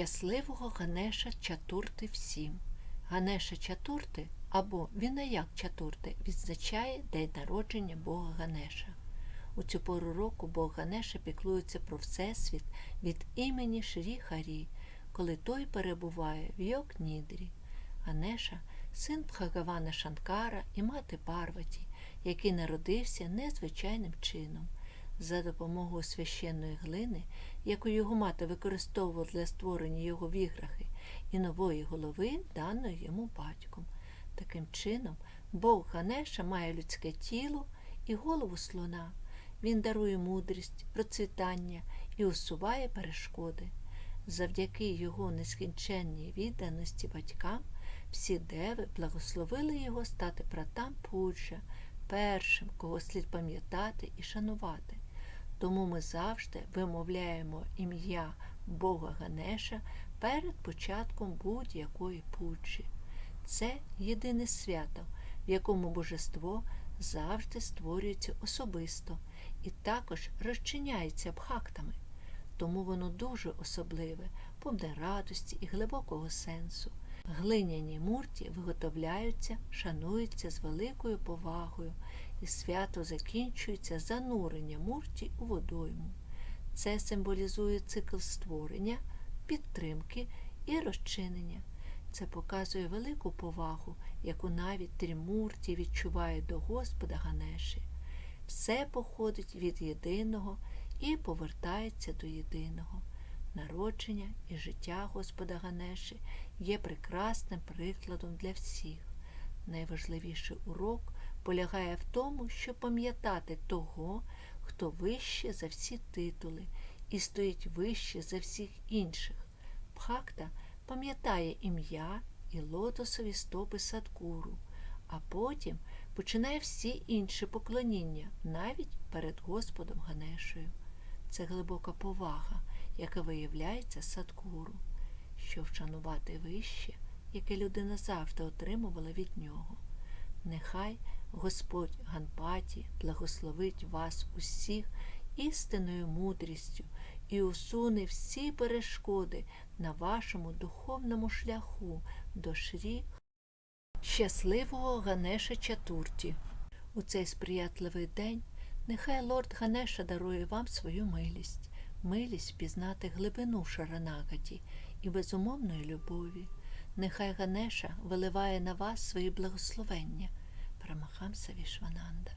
Щасливого Ганеша Чатурти всім. Ганеша Чатурти або Вінаяк Чатурти відзначає день народження Бога Ганеша. У цю пору року Бог Ганеша піклується про Всесвіт від імені Шрі Харі, коли той перебуває в Йок-Нідрі. Ганеша син Бхагавана Шанкара і мати Парваті, який народився незвичайним чином. За допомогою священної глини, яку його мати використовувала для створення його віграхи, і нової голови, даної йому батьком. Таким чином, Бог Ганеша має людське тіло і голову слона. Він дарує мудрість, процвітання і усуває перешкоди. Завдяки його нескінченній відданості батькам всі деви благословили його стати братам Пуджа, першим, кого слід пам'ятати і шанувати. Тому ми завжди вимовляємо ім'я Бога Ганеша перед початком будь-якої пуджі. Це єдине свято, в якому божество завжди створюється особисто і також розчиняється бхактами. Тому воно дуже особливе, повне радості і глибокого сенсу. Глиняні мурті виготовляються, шануються з великою повагою, і свято закінчується зануренням мурті у водойму. Це символізує цикл створення, підтримки і розчинення. Це показує велику повагу, яку навіть Трімурті відчуває до Господа Ганеші. Все походить від єдиного і повертається до єдиного. Народження і життя Господа Ганеші є прекрасним прикладом для всіх. Найважливіший урок полягає в тому, щоб пам'ятати того, хто вище за всі титули і стоїть вище за всіх інших. Бхакта пам'ятає ім'я і лотосові стопи Садкуру, а потім починає всі інші поклоніння навіть перед Господом Ганешою. Це глибока повага, яка виявляється Садкуру, що вшанувати вище, яке людина завжди отримувала від нього. Нехай Господь Ганпаті благословить вас усіх істинною мудрістю і усуне всі перешкоди на вашому духовному шляху до Шрі щасливого Ганеша Чатурті. У цей сприятливий день нехай лорд Ганеша дарує вам свою милість, милість пізнати глибину Шаранагаті і безумовної любові. Нехай Ганеша виливає на вас свої благословення. Прамахамса Вішвананда.